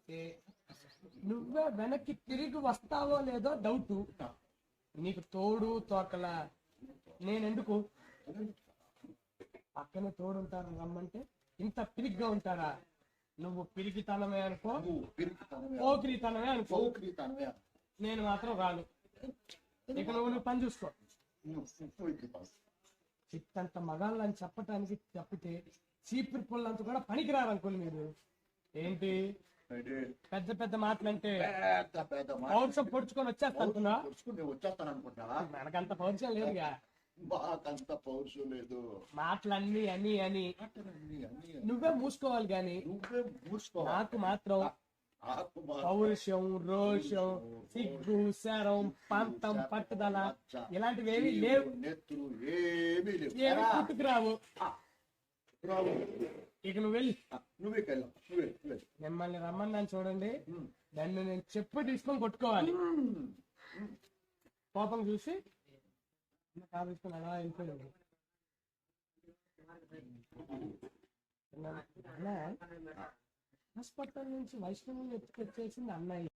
అయితే నువ్వే వెనక్కి తిరిగి వస్తావో లేదో డౌట్ నీకు తోడు తోకల. నేనెందుకు? పక్కనే తోడు ఉంటారు రమ్మంటే ఇంత పిరిగ్గా ఉంటారా? నువ్వు పిరిగితనమే అనుకో. పిరికితనమే పోకిరితనమే అనుకో. నేను మాత్రం రాను. ఇక నువ్వు నువ్వు పని చూసుకో. చిత్తంత మగాళ్ళు అని చెప్పటానికి తప్పితే చీపురు పుల్లంత కూడా పనికిరారు అనుకోండి మీరు. ఏంటి? పెద్ద పెద్ద మాటలంటే పెద్ద పెద్ద మాట. పౌరుషం పొడుచుకొని వచ్చేస్తా పొడుచుకుని వచ్చేస్తాను అనుకుంటున్నావా మనకంత పౌరుషం లేదుగా. మాకంత పౌరుషం లేదు. మాటలన్నీ అని. అని. నువ్వే మూసుకోవాలి గాని. నువ్వే మూసుకోవాలి. నాకు మాత్రం పౌరుషం రోషం సిగ్గు శరం పంతం పట్టుదల ఇలాంటివి ఏమీ లేవు. నెత్తులు ఏమీ లేవు. పుట్టుకురావు. రావు. ఇక నువ్వు వెళ్ళి. నువ్వే నువ్వే మిమ్మల్ని రమ్మన్నాను చూడండి. దాన్ని నేను చెప్పు తీసుకొని కొట్టుకోవాలి. కోపం చూసి తీసుకొని అలా వెళ్ళిపోయాడు హాస్పిటల్ నుంచి వైష్ణవుని ఎత్తుకొచ్చేసింది అన్నయ్య.